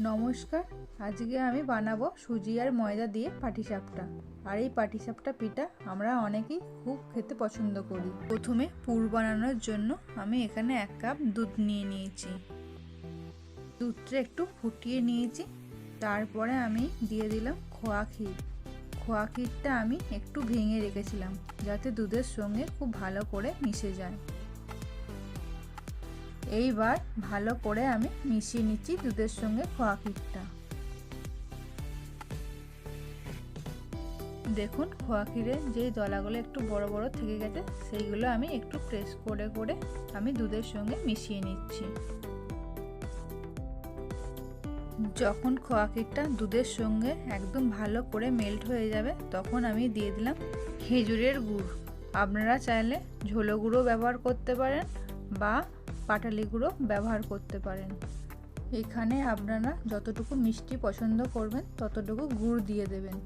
নমস্কার, আজকে আমি বানাবো সুজি আর ময়দা দিয়ে পাটিসাপটা। আর এই পাটিসাপটা পিঠা আমরা অনেকেই খুব খেতে পছন্দ করি। প্রথমে পুর বানানোর জন্য আমি এখানে এক কাপ দুধ নিয়ে নিয়েছি। দুধটা একটু ফুটিয়ে নিয়েছি। তারপরে আমি দিয়ে দিলাম খোয়া ক্ষীর। খোয়া ক্ষীরটা আমি একটু ভেঙে রেখেছিলাম, যাতে দুধের সঙ্গে খুব ভালো করে মিশে যায়। এইবার ভালো করে আমি মিশিয়ে নিচ্ছি দুধের সঙ্গে খোয়া ক্ষীরটা। দেখুন, খোয়া ক্ষীরে যেই দলাগুলো একটু বড় বড় থেকে গেছে, সেইগুলো আমি একটু প্রেস করে করে আমি দুধের সঙ্গে মিশিয়ে নিচ্ছি। যখন খোয়া ক্ষীরটা দুধের সঙ্গে একদম ভালো করে মেল্ট হয়ে যাবে, তখন আমি দিয়ে দিলাম খেজুরের গুড়। আপনারা চাইলে ঝোলো গুঁড়ো ব্যবহার করতে পারেন বা পাটালি গুঁড়ো ব্যবহার করতে পারেন। এখানে আপনারা যতটুকু মিষ্টি পছন্দ করবেন, ততটুকু গুড় দিয়ে দেবেন।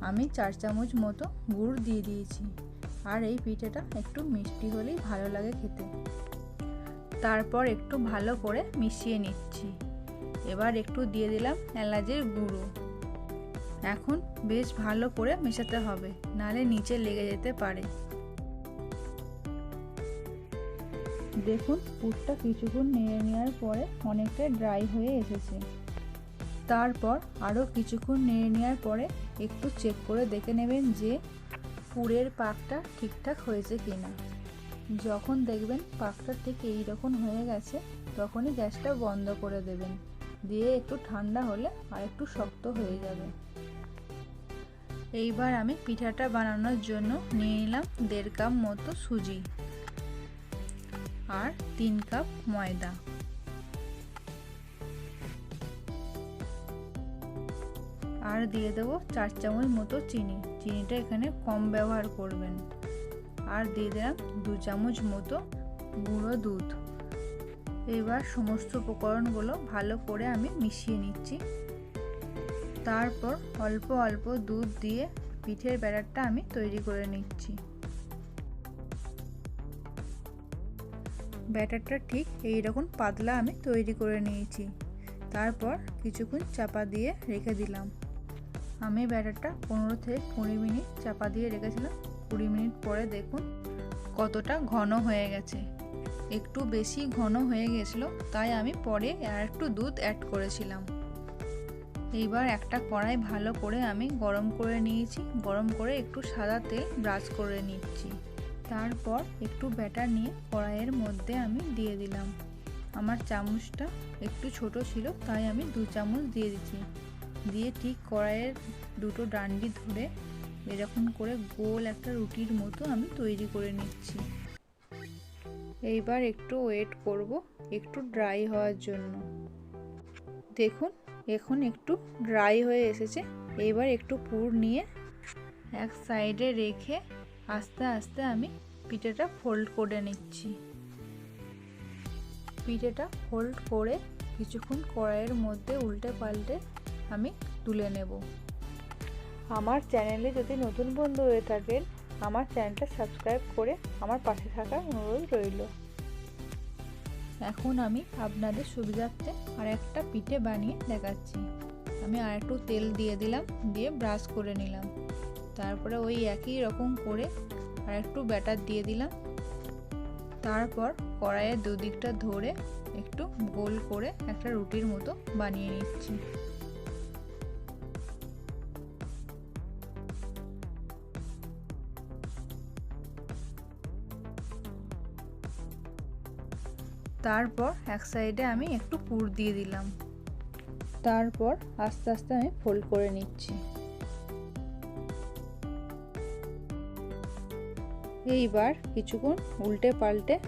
আমি চার চামচ মতো গুড় দিয়ে দিয়েছি। আর এই পিঠেটা একটু মিষ্টি হলেই ভালো লাগে খেতে। তারপর একটু ভালো করে মিশিয়ে নিচ্ছি। এবার একটু দিয়ে দিলাম এলাচের গুঁড়ো। এখন বেশ ভালো করে মেশাতে হবে, নালে নিচে লেগে যেতে পারে। দেখুন, পুরটা কিছুক্ষণ নেড়ে নেওয়ার পরে অনেকটা ড্রাই হয়ে এসেছে। তারপর আরও কিছুক্ষণ নেড়ে নেওয়ার পরে একটু চেক করে দেখে নেবেন যে পুরের পাকটা ঠিকঠাক হয়েছে কিনা। যখন দেখবেন পাকটা ঠিক এই রকম হয়ে গেছে, তখনই গ্যাসটা বন্ধ করে দেবেন। দিয়ে একটু ঠান্ডা হলে আর একটু শক্ত হয়ে যাবে। এইবার আমি পিঠাটা বানানোর জন্য নিয়ে নিলাম দেড় কাপ মতো সুজি। আর তিন কাপ ময়দা। আর দিয়ে দেবো চার চামচ মতো চিনি। চিনিটা এখানে কম ব্যবহার করবেন। আর দিয়ে দিলাম দু চামচ মতো গুঁড়ো দুধ। এবার সমস্ত উপকরণগুলো ভালো করে আমি মিশিয়ে নিচ্ছি। তারপর অল্প অল্প দুধ দিয়ে পিঠের ব্যাটারটা আমি তৈরি করে নিচ্ছি। ব্যাটারটা ঠিক এই রকম পাতলা আমি তৈরি করে নিয়েছি। তারপর কিছুক্ষণ চাপা দিয়ে রেখে দিলাম। আমি ব্যাটারটা পনেরো থেকে কুড়ি মিনিট চাপা দিয়ে রেখেছিলাম। কুড়ি মিনিট পরে দেখুন কতটা ঘন হয়ে গেছে। একটু বেশি ঘন হয়ে গেছিল, তাই আমি পরে আর একটু দুধ অ্যাড করেছিলাম। এইবার একটা কড়াই ভালো করে আমি গরম করে নিয়েছি। গরম করে একটু সাদা তেল ব্রাশ করে নিচ্ছি। তারপর একটু ব্যাটার নিয়ে কড়াইয়ের মধ্যে আমি দিয়ে দিলাম। আমার চামচটা একটু ছোট ছিল, তাই আমি দু চামচ দিয়ে দিচ্ছি। দিয়ে ঠিক কড়াইয়ের দুটো ডান্ডি ধরে এরকম করে গোল একটা রুটির মতো আমি তৈরি করে নিচ্ছি। এইবার একটু ওয়েট করব, একটু ড্রাই হওয়ার জন্য। দেখুন, এখন একটু ড্রাই হয়ে এসেছে। এইবার একটু পুর নিয়ে এক সাইডে রেখে আস্তে আস্তে আমি পিঠেটা ফোল্ড করে নিচ্ছি। পিঠেটা ফোল্ড করে কিছুক্ষণ কড়াইয়ের মধ্যে উল্টে পাল্টে আমি তুলে নেব। আমার চ্যানেলে যদি নতুন বন্ধু হয়ে থাকেন আমার চ্যানেলটা সাবস্ক্রাইব করে আমার পাশে থাকার অনুরোধ রইল। এখন আমি আপনাদের সুবিধার্থে আর একটা পিঠে বানিয়ে দেখাচ্ছি। আমি আর একটু তেল দিয়ে দিলাম দিয়ে ব্রাশ করে নিলাম। তারপরে ওই একই রকম করে আর একটু ব্যাটার দিয়ে দিলাম। তারপর কড়াইয়ের দুদিকটা ধরে একটু গোল করে একটা রুটির মতো বানিয়ে নিচ্ছি। তারপর এক সাইডে আমি একটু পুর দিয়ে দিলাম। তারপর আস্তে আস্তে আমি ফোল্ড করে নিচ্ছি। এইবার কিছুক্ষণ উল্টে পাল্টে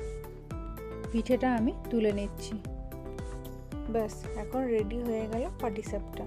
পিঠেটা আমি তুলে নিচ্ছি। ব্যাস এখন রেডি হয়ে গেল পাটিসাপটা।